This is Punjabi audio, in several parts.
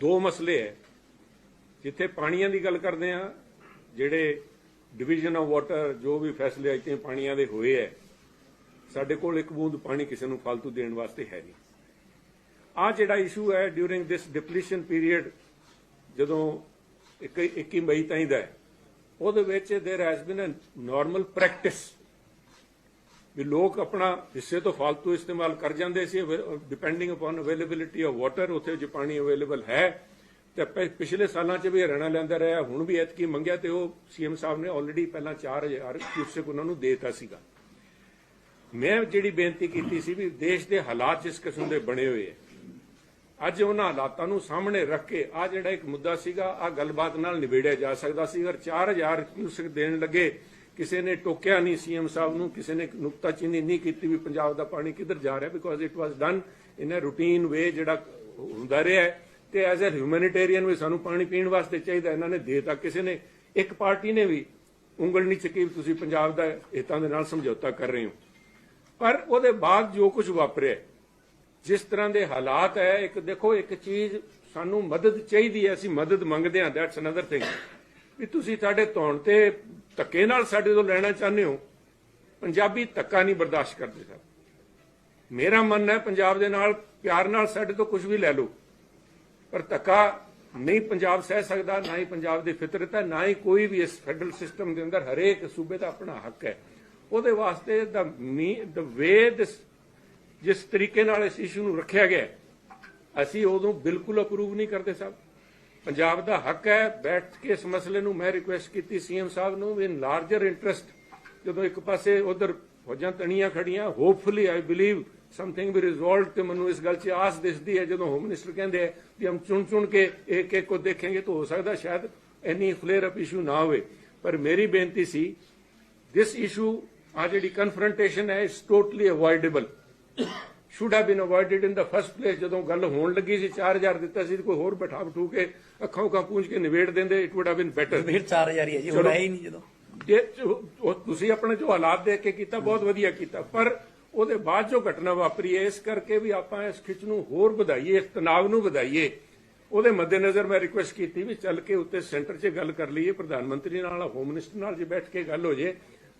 ਦੋ ਮਸਲੇ ਹੈ, ਜਿੱਥੇ ਪਾਣੀਆਂ ਦੀ ਗੱਲ ਕਰਦੇ ਆ ਜਿਹੜੇ ਡਿਵੀਜ਼ਨ ਆਫ ਵਾਟਰ ਜੋ ਵੀ ਫੈਸਲੇ ਆਏ ਪਾਣੀਆਂ ਦੇ ਹੋਏ ਹੈ, ਸਾਡੇ ਕੋਲ ਇੱਕ ਬੂੰਦ ਪਾਣੀ ਕਿਸੇ ਨੂੰ ਫालतू ਦੇਣ ਵਾਸਤੇ ਹੈ ਨਹੀਂ। ਆ ਜਿਹੜਾ ਇਸ਼ੂ ਹੈ ਡਿਊਰਿੰਗ ਦਿਸ ਡਿਪਲੀਸ਼ਨ ਪੀਰੀਅਡ ਜਦੋਂ 21 ਮਈ ਤਾਈਂ ਦਾ ਉਹਦੇ ਵਿੱਚ there has been a normal practice ਵੀ ਲੋਕ ਆਪਣਾ ਹਿੱਸੇ ਤੋਂ ਫालतू ਇਸਤੇਮਾਲ ਕਰ ਜਾਂਦੇ ਸੀ depending upon availability of water ਉੱਥੇ ਜੇ ਪਾਣੀ ਅਵੇਲੇਬਲ ਹੈ, ਤੇ ਪਿਛਲੇ ਸਾਲਾਂ 'ਚ ਵੀ ਹਰਿਆਣਾ ਲੈਂਦਾ ਰਿਹਾ, ਹੁਣ ਵੀ ਐਤਕੀ ਮੰਗਿਆ ਤੇ ਉਹ ਸੀਐਮ ਸਾਹਿਬ ਨੇ ਆਲਰੇਡੀ ਪਹਿਲਾਂ 4000 ਕਿਊਸੈਕ ਉਹਨਾਂ ਨੂੰ ਦੇਤਾ ਸੀਗਾ। ਮੈਂ ਜਿਹੜੀ ਬੇਨਤੀ ਕੀਤੀ ਸੀ ਵੀ ਦੇਸ਼ ਦੇ ਹਾਲਾਤ ਜਿਸ ਕਿਸਮ ਦੇ ਬਣੇ ਹੋਏ ਹੈ, ਅੱਜ ਉਹਨਾਂ ਹਾਲਾਤਾਂ ਨੂੰ ਸਾਹਮਣੇ ਰੱਖ ਕੇ ਆ ਜਿਹੜਾ ਇੱਕ ਮੁੱਦਾ ਸੀਗਾ, ਆ ਗੱਲਬਾਤ ਨਾਲ ਨਿਬੇੜਿਆ ਜਾ ਸਕਦਾ ਸੀ। ਅਗਰ 4000 ਕਿਊਸੈਕ ਦੇਣ ਲੱਗੇ ਕਿਸੇ ਨੇ ਟੋਕਿਆ ਨਹੀਂ ਸੀਐਮ ਸਾਹਿਬ ਨੂੰ, ਕਿਸੇ ਨੇ ਨੁਕਤਾਚੀਨੀ ਨਹੀਂ ਕੀਤੀ ਵੀ ਪੰਜਾਬ ਦਾ ਪਾਣੀ ਕਿੱਧਰ ਜਾ ਰਿਹਾ because it was done in a routine way ਜਿਹੜਾ ਹੁੰਦਾ ਰਿਹਾ ਤੇ ਐਜ਼ ਅ ਹਿਊਮੈਨਿਟੇਰੀਅਨ ਵੀ ਸਾਨੂੰ ਪਾਣੀ ਪੀਣ ਵਾਸਤੇ ਚਾਹੀਦਾ, ਇਹਨਾਂ ਨੇ ਦੇਤਾ। ਕਿਸੇ ਨੇ, ਇੱਕ ਪਾਰਟੀ ਨੇ ਵੀ ਉਂਗਲ ਨਹੀਂ ਚੱਕੀ ਤੁਸੀਂ ਪੰਜਾਬ ਦਾ ਹਿੱਤਾਂ ਦੇ ਨਾਲ ਸਮਝੌਤਾ ਕਰ ਰਹੇ ਹੋ। ਪਰ ਉਹਦੇ ਬਾਅਦ ਜੋ ਕੁਝ ਵਾਪਰਿਆ ਜਿਸ ਤਰ੍ਹਾਂ ਦੇ ਹਾਲਾਤ ਹੈ, ਇੱਕ ਦੇਖੋ, ਇੱਕ ਚੀਜ਼ ਸਾਨੂੰ ਮਦਦ ਚਾਹੀਦੀ ਹੈ, ਅਸੀਂ ਮਦਦ ਮੰਗਦੇ ਹਾਂ ਦੈਟਸ ਅਨਦਰ ਥਿੰਗ ਵੀ ਤੁਸੀਂ ਸਾਡੇ ਧੌਣ ਤੇ ਧੱਕੇ ਨਾਲ ਸਾਡੇ ਤੋਂ ਲੈਣਾ ਚਾਹੁੰਦੇ ਹੋ, ਪੰਜਾਬੀ ਧੱਕਾ ਨਹੀਂ ਬਰਦਾਸ਼ਤ ਕਰਦੇ ਸਰ। ਮੇਰਾ ਮੰਨਣਾ ਹੈ ਪੰਜਾਬ ਦੇ ਨਾਲ, ਪਿਆਰ ਨਾਲ ਸਾਡੇ ਤੋਂ ਕੁਝ ਵੀ ਲੈ ਲਓ। ਪਰ ਧੱਕਾ ਨਹੀਂ ਪੰਜਾਬ ਸਹਿ ਸਕਦਾ, ਨਾ ਹੀ ਪੰਜਾਬ ਦੀ ਫਿਤਰਤ ਹੈ, ਨਾ ਹੀ ਕੋਈ ਵੀ ਇਸ ਫੈਡਰਲ ਸਿਸਟਮ ਦੇ ਅੰਦਰ ਹਰੇਕ ਸੂਬੇ ਦਾ ਆਪਣਾ ਹੱਕ ਹੈ। ਉਹਦੇ ਵਾਸਤੇ ਦਾ ਦ ਵੇ ਦਿਸ ਜਿਸ ਤਰੀਕੇ ਨਾਲ ਇਸ ਇਸ਼ੂ ਨੂੰ ਰੱਖਿਆ ਗਿਆ ਅਸੀਂ ਉਦੋਂ ਬਿਲਕੁਲ ਅਪਰੂਵ ਨਹੀਂ ਕਰਦੇ ਸਾਹਿਬ ਪੰਜਾਬ ਦਾ ਹੱਕ ਹੈ ਬੈਠ ਕੇ ਇਸ ਮਸਲੇ ਨੂੰ ਮੈਂ ਰਿਕੁਐਸਟ ਕੀਤੀ ਸੀਐਮ ਸਾਹਿਬ ਨੂੰ ਇਨ ਲਾਰਜਰ ਇੰਟਰਸਟ ਜਦੋਂ ਇੱਕ ਪਾਸੇ ਉਧਰ ਫੌਜਾਂ ਤਣੀਆਂ ਖੜੀਆਂ ਹੋਪਫੁਲੀ ਆਈ ਬਲੀਵ ਸਮਥਿੰਗ ਵੀ ਰਿਜ਼ੋਲਵਡ ਤੇ ਮੈਨੂੰ ਇਸ ਗੱਲ 'ਚ ਆਸ ਦਿਸਦੀ ਹੈ, ਜਦੋਂ ਹੋਮ ਮਿਨਿਸਟਰ ਕਹਿੰਦੇ ਆ ਕਿ ਹਮ ਚੁਣ ਚੁਣ ਕੇ ਇੱਕ ਇੱਕ ਕੋ ਦੇਖਾਂਗੇ ਤਾਂ ਹੋ ਸਕਦਾ ਸ਼ਾਇਦ ਇੰਨੀ ਫਲੇਅਰ ਅਪ ਇਸ਼ੂ ਨਾ ਹੋਵੇ। ਪਰ ਮੇਰੀ ਬੇਨਤੀ ਸੀ, this ਇਸ਼ੂ ਆ ਜਿਹੜੀ ਕਨਫਰੰਟੇਸ਼ਨ ਹੈ is totally avoidable should have been avoided in the first place ਜਦੋਂ ਗੱਲ ਹੋਣ ਲੱਗੀ ਸੀ 4000 ਦਿੱਤਾ ਸੀ ਕੋਈ ਹੋਰ ਬਿਠਾ ਬਠੂ ਕੇ ਅੱਖਾਂ ਉੱਖਾਂ ਪੂੰਝ ਕੇ ਨਿਬੇੜ ਦਿੰਦੇ it would have been better ਫਿਰ 4000 ਹੀ ਹੈ ਜੀ ਹੁਣ ਹੀ ਨਹੀਂ ਜਦੋਂ। ਉਹ ਤੁਸੀਂ ਆਪਣੇ ਜੋ ਹਾਲਾਤ ਦੇਖ ਕੇ ਕੀਤਾ ਬਹੁਤ ਵਧੀਆ ਕੀਤਾ ਪਰ ਉਹਦੇ ਬਾਅਦ ਜੋ ਘਟਨਾ ਵਾਪਰੀ ਹੈ ਇਸ ਕਰਕੇ ਵੀ ਆਪਾਂ ਇਸ ਖਿੱਚ ਨੂੰ ਹੋਰ ਵਧਾਈਏ ਇਸ ਤਣਾਅ ਨੂੰ ਵਧਾਈਏ। ਉਹਦੇ ਮੱਦੇਨਜ਼ਰ ਮੈਂ ਰਿਕੁਐਸਟ ਕੀਤੀ ਵੀ ਚੱਲ ਕੇ ਉੱਤੇ ਸੈਂਟਰ 'ਚ ਗੱਲ ਕਰ ਲਈਏ ਪ੍ਰਧਾਨ ਮੰਤਰੀ ਨਾਲ ਹੋਮ ਮਿਨਿਸਟਰ ਨਾਲ ਜੇ ਬੈਠ ਕੇ ਗੱਲ ਹੋ ਜੇ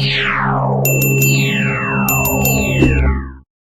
Yeah.